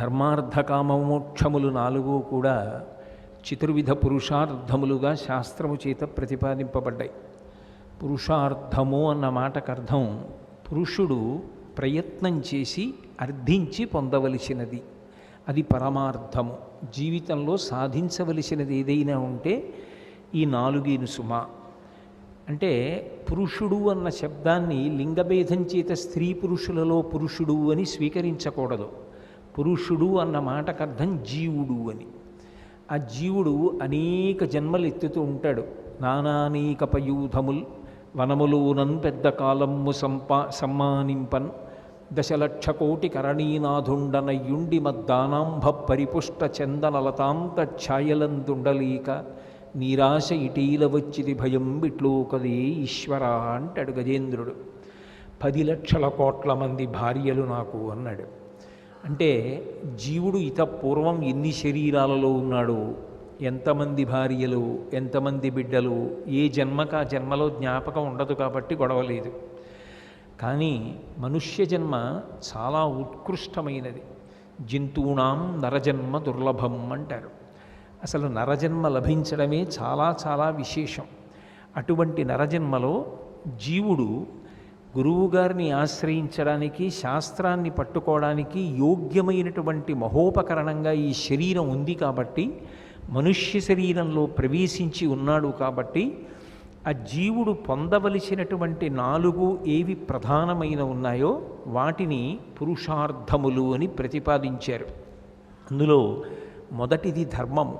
ధర్మార్థకామమోక్షములు నాలుగు కూడా చతుర్విధ పురుషార్థములుగా శాస్త్రము చేత ప్రతిపాదింపబడ్డాయి. పురుషార్థము అన్న మాటకు అర్థం పురుషుడు ప్రయత్నం చేసి అర్థించి పొందవలసినది. అది పరమార్థము. జీవితంలో సాధించవలసినది ఏదైనా ఉంటే ఈ నాలుగేను సుమ. అంటే పురుషుడు అన్న శబ్దాన్ని లింగభేదం చేత స్త్రీ పురుషులలో పురుషుడు అని స్వీకరించకూడదు. పురుషుడు అన్న మాటకు అర్థం జీవుడు అని. ఆ జీవుడు అనేక జన్మలు ఎత్తుతూ ఉంటాడు. నానానేక పయూధముల్ వనములోనన్ పెద్ద కాలమ్ము సంపా సమ్మానింపన్ దశలక్ష కోటి కరణీనాథుండనయుండి మద్దానాంభ పరిపుష్ట చందనలతాంత ఛాయలందుండలీక నీరాశ ఇటీల వచ్చిది భయం బిట్లోకదే ఈశ్వర అంటాడు గజేంద్రుడు. పది లక్షల కోట్ల మంది భార్యలు నాకు అన్నాడు. అంటే జీవుడు ఇత పూర్వం ఎన్ని శరీరాలలో ఉన్నాడు? ఎంతమంది భార్యలు? ఎంతమంది బిడ్డలు? ఏ జన్మకు ఆ జన్మలో జ్ఞాపకం ఉండదు కాబట్టి గొడవలేదు కానీ మనుష్య జన్మ చాలా ఉత్కృష్టమైనది. జంతువునాం నరజన్మ దుర్లభం అంటారు. అసలు నరజన్మ లభించడమే చాలా చాలా విశేషం. అటువంటి నరజన్మలో జీవుడు గురువుగారిని ఆశ్రయించడానికి శాస్త్రాన్ని పట్టుకోవడానికి యోగ్యమైనటువంటి మహోపకరణంగా ఈ శరీరం ఉంది కాబట్టి మనుష్య శరీరంలో ప్రవేశించి ఉన్నాడు కాబట్టి ఆ జీవుడు పొందవలసినటువంటి నాలుగు ఏవి ప్రధానమైన ఉన్నాయో వాటిని పురుషార్థములు అని ప్రతిపాదించారు. అందులో మొదటిది ధర్మము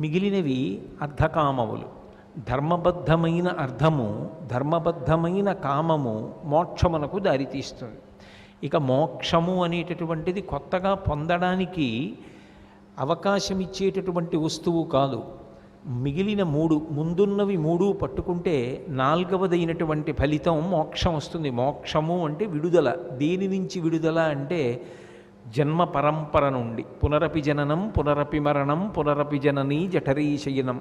మిగిలినవి అర్ధకామములు. ధర్మబద్ధమైన అర్థము ధర్మబద్ధమైన కామము మోక్షమునకు దారితీస్తుంది. ఇక మోక్షము అనేటటువంటిది కొత్తగా పొందడానికి అవకాశం ఇచ్చేటటువంటి వస్తువు కాదు. మిగిలిన మూడు ముందున్నవి మూడు పట్టుకుంటే నాలుగవదైనటువంటి ఫలితం మోక్షం వస్తుంది. మోక్షము అంటే విడుదల. దేని నుంచి విడుదల అంటే జన్మ పరంపర నుండి. పునరపి జననం పునరపి మరణం పునరపి జననీ జఠరీశయనం.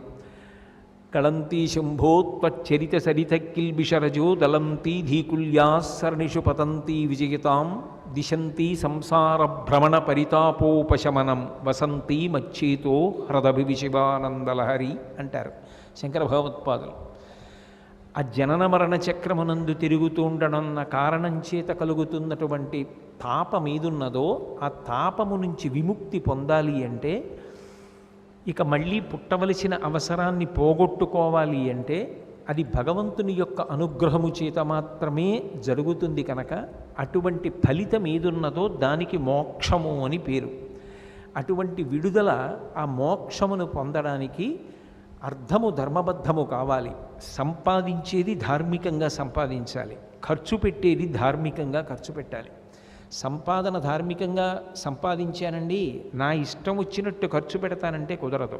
కళంతీ శంభోత్వచ్చరిత సరిత కిల్బిషరజో దళంతీ ధీకుల్యాసరణిషు పతంతీ విజయతాం దిశంతి సంసార భ్రమణ పరితాపోపశమనం వసంతి మచ్చేతో హృదభివిశివానందలహరి అంటారు శంకర భగవత్పాదులు. ఆ జనన మరణ చక్రమునందు తిరుగుతూ ఉండడన్న కారణం చేత కలుగుతున్నటువంటి తాపం ఏదున్నదో ఆ తాపము నుంచి విముక్తి పొందాలి అంటే ఇక మళ్ళీ పుట్టవలసిన అవసరాన్ని పోగొట్టుకోవాలి అంటే అది భగవంతుని యొక్క అనుగ్రహము చేత మాత్రమే జరుగుతుంది కనుక అటువంటి ఫలితం ఏదున్నదో దానికి మోక్షము అని పేరు. అటువంటి విడుదల ఆ మోక్షమును పొందడానికి అర్థము ధర్మబద్ధము కావాలి. సంపాదించేది ధార్మికంగా సంపాదించాలి. ఖర్చు పెట్టేది ధార్మికంగా ఖర్చు పెట్టాలి. సంపాదన ధార్మికంగా సంపాదించానండి. నా ఇష్టం వచ్చినట్టు ఖర్చు పెడతానంటే కుదరదు.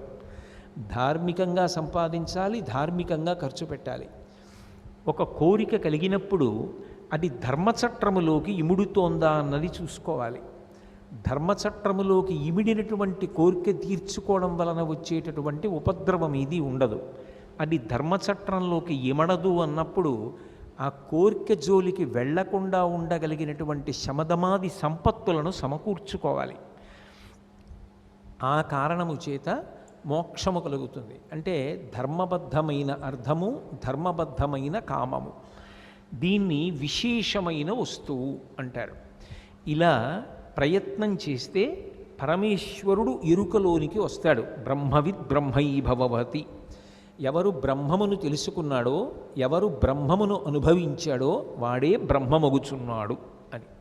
ధార్మికంగా సంపాదించాలి ధార్మికంగా ఖర్చు పెట్టాలి. ఒక కోరిక కలిగినప్పుడు అది ధర్మచట్రములోకి ఇముడుతోందా అన్నది చూసుకోవాలి. ధర్మచట్రములోకి ఇమిడినటువంటి కోరిక తీర్చుకోవడం వలన వచ్చేటటువంటి ఉపద్రవం ఇది ఉండదు. అది ధర్మచట్రంలోకి ఇమడదు అన్నప్పుడు ఆ కోరిక జోలికి వెళ్ళకుండా ఉండగలిగినటువంటి శమదమాది సంపత్తులను సమకూర్చుకోవాలి. ఆ కారణము చేత మోక్షము కలుగుతుంది. అంటే ధర్మబద్ధమైన అర్థము ధర్మబద్ధమైన కామము. దీన్ని విశేషమైన వస్తువు అంటారు. ఇలా ప్రయత్నం చేస్తే పరమేశ్వరుడు ఎరుకలోనికి వస్తాడు. బ్రహ్మవిద్ బ్రహ్మైభవతి ఎవరు బ్రహ్మమును తెలుసుకున్నాడో ఎవరు బ్రహ్మమును అనుభవించాడో వాడే బ్రహ్మమగుచున్నాడు అని.